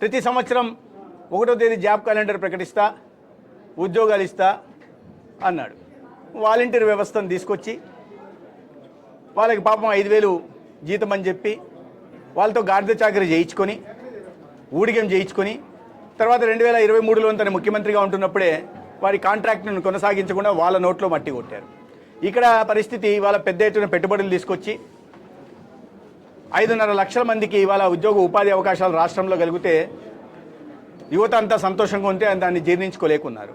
ప్రతి సంవత్సరం ఒకటో తేదీ జాబ్ క్యాలెండర్ ప్రకటిస్తా ఉద్యోగాలు ఇస్తా అన్నాడు. వాలంటీర్ వ్యవస్థను తీసుకొచ్చి వాళ్ళకి పాపం ఐదు వేలు జీతం అని చెప్పి వాళ్ళతో గాడిద చాకరీ చేయించుకొని ఊడిగం చేయించుకొని తర్వాత రెండు వేల ఇరవై మూడులో తన ముఖ్యమంత్రిగా ఉంటున్నప్పుడే వారి కాంట్రాక్ట్ను కొనసాగించకుండా వాళ్ళ నోట్లో మట్టి కొట్టారు. ఇక్కడ పరిస్థితి వాళ్ళ పెద్ద ఎత్తున పెట్టుబడులు తీసుకొచ్చి ఐదున్నర లక్షల మందికి ఇవాళ ఉద్యోగ ఉపాధి అవకాశాలు రాష్ట్రంలో కలిగితే యువత అంతా సంతోషంగా ఉంటే దాన్ని జీర్ణించుకోలేకున్నారు.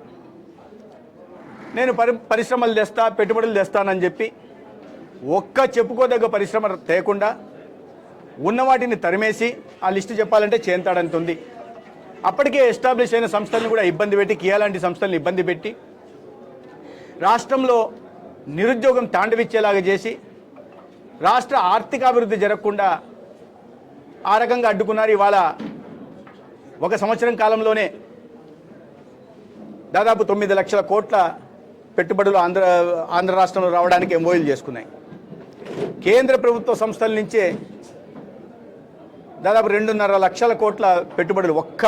నేను పరి పరిశ్రమలు తెస్తా పెట్టుబడులు తెస్తానని చెప్పి ఒక్క చెప్పుకోదగ్గ పరిశ్రమ తేకుండా ఉన్న వాటిని తరిమేసి ఆ లిస్టు చెప్పాలంటే చేంతాడంత ఉంది అప్పటికే ఎస్టాబ్లిష్ అయిన సంస్థలను కూడా ఇబ్బంది పెట్టి కియా లాంటి సంస్థలను ఇబ్బంది పెట్టి రాష్ట్రంలో నిరుద్యోగం తాండవిచ్చేలాగా చేసి రాష్ట్ర ఆర్థికాభివృద్ధి జరగకుండా ఆ రకంగా అడ్డుకున్నారు. ఇవాళ ఒక సంవత్సరం కాలంలోనే దాదాపు తొమ్మిది లక్షల కోట్ల పెట్టుబడులు ఆంధ్ర ఆంధ్ర రాష్ట్రంలో రావడానికి ఎంఓయూలు చేసుకున్నాయి. కేంద్ర ప్రభుత్వ సంస్థల నుంచే దాదాపు రెండున్నర లక్షల కోట్ల పెట్టుబడులు ఒక్క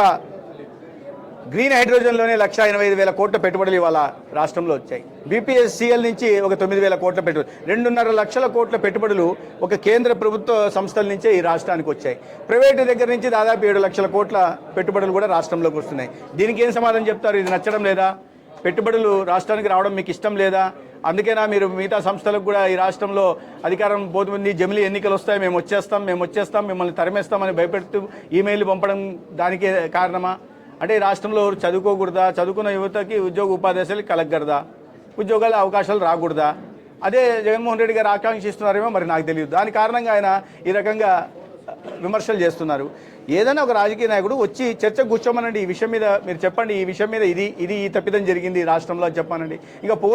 గ్రీన్ హైడ్రోజన్లోనే లక్ష ఎనభై ఐదు వేల కోట్ల పెట్టుబడులు ఇవాళ రాష్ట్రంలో వచ్చాయి. బీపీఎస్సీఎల్ నుంచి ఒక తొమ్మిది వేల కోట్ల పెట్టుబడులు రెండున్నర లక్షల కోట్ల పెట్టుబడులు ఒక కేంద్ర ప్రభుత్వ సంస్థల నుంచే ఈ రాష్ట్రానికి వచ్చాయి. ప్రైవేటు దగ్గర నుంచి దాదాపు ఏడు లక్షల కోట్ల పెట్టుబడులు కూడా రాష్ట్రంలోకి వస్తున్నాయి. దీనికి ఏం సమాధానం చెప్తారు? ఇది నచ్చడం లేదా? పెట్టుబడులు రాష్ట్రానికి రావడం మీకు ఇష్టం లేదా? అందుకేనా మీరు మిగతా సంస్థలకు కూడా ఈ రాష్ట్రంలో అధికారం పోతుంది జమిలి ఎన్నికలు వస్తాయి మేము వచ్చేస్తాం మేము వచ్చేస్తాం మిమ్మల్ని తరిమేస్తామని భయపెడుతూ ఈమెయిల్ పంపడం దానికే కారణమా? అంటే ఈ రాష్ట్రంలో చదువుకోకూడదా? చదువుకున్న యువతకి ఉద్యోగ ఉపాధ్యాయులు కలగకూడదా ఉద్యోగాల అవకాశాలు రాకూడదా? అదే జగన్మోహన్ రెడ్డి గారు ఆకాంక్షిస్తున్నారేమో మరి నాకు తెలియదు. దాని కారణంగా ఆయన ఈ రకంగా విమర్శలు చేస్తున్నారు. ఏదైనా ఒక రాజకీయ నాయకుడు వచ్చి చర్చ కూర్చోమనండి. ఈ విషయం మీద మీరు చెప్పండి. ఈ విషయం మీద ఇది ఇది ఈ తప్పిదం జరిగింది రాష్ట్రంలో అని చెప్పానండి ఇంకా